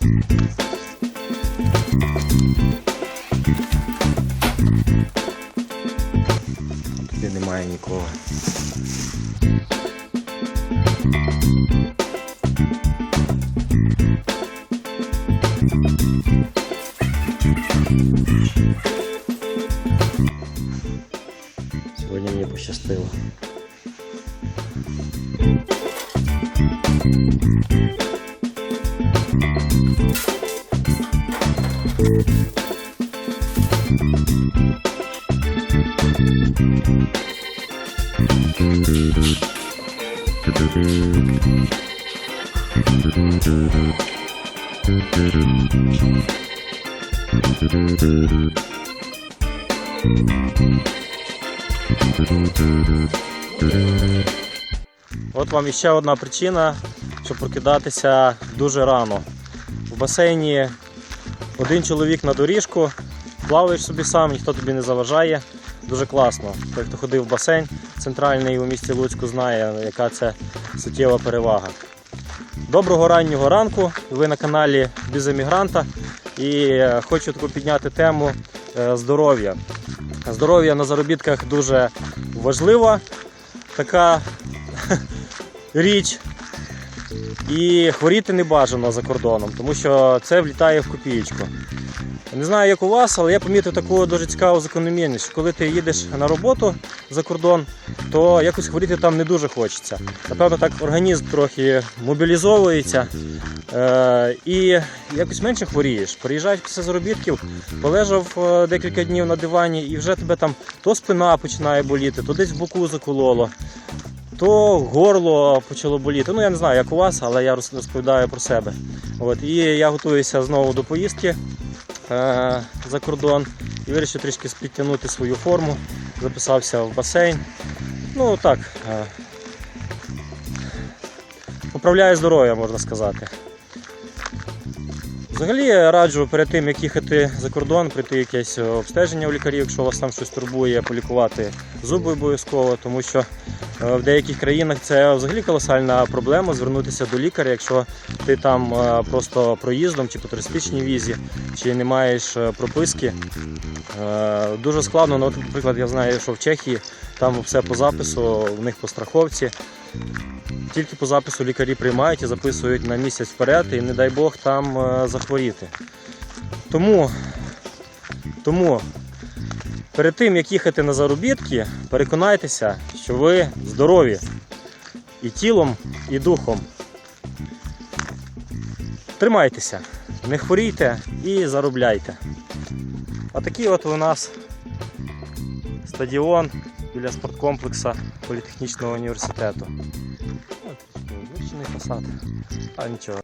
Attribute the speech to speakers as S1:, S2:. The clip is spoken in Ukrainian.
S1: Тут немає нікого. Сьогодні мені пощастило. От вам іще одна причина, щоб прокидатися дуже рано. В басейні один чоловік на доріжку, плаваєш собі сам, ніхто тобі не заважає. Дуже класно. Той, хто ходив в басейн центральний у місті Луцьку, знає, яка це суттєва перевага. Доброго раннього ранку. Ви на каналі Без емігранта. І е, хочу таку підняти тему е, здоров'я. Здоров'я на заробітках дуже важлива така річ. І хворіти не бажано за кордоном, тому що це влітає в копієчку. Не знаю, як у вас, але я помітив таку дуже цікаву закономірність, що коли ти їдеш на роботу за кордон, то якось хворіти там не дуже хочеться. Напевно, так організм трохи мобілізовується е- і якось менше хворієш. Приїжджаєш після заробітків, полежав е, декілька днів на дивані, і вже тебе там то спина починає боліти, то десь в боку закололо то горло почало боліти. Ну я не знаю, як у вас, але я розповідаю про себе. От, і я готуюся знову до поїздки е- за кордон і вирішив трішки підтягнути свою форму. Записався в басейн. Ну так. Е- поправляю здоров'я, можна сказати. Взагалі я раджу перед тим, як їхати за кордон, пройти якесь обстеження у лікарів, якщо вас там щось турбує, полікувати зуби обов'язково, тому що в деяких країнах це взагалі колосальна проблема звернутися до лікаря, якщо ти там е, просто проїздом чи по туристичній візі, чи не маєш е, прописки. Е, Дуже складно. Ну, от, наприклад, я знаю, що в Чехії там все по запису, в них по страховці. Тільки по запису лікарі приймають і записують на місяць вперед, і не дай Бог там е, захворіти. Тому, тому перед тим, як їхати на заробітки, переконайтеся, що ви здорові і тілом, і духом. Тримайтеся, не хворійте і заробляйте. А такий от у нас стадіон біля спорткомплексу Політехнічного університету. Вивчений фасад. А нічого.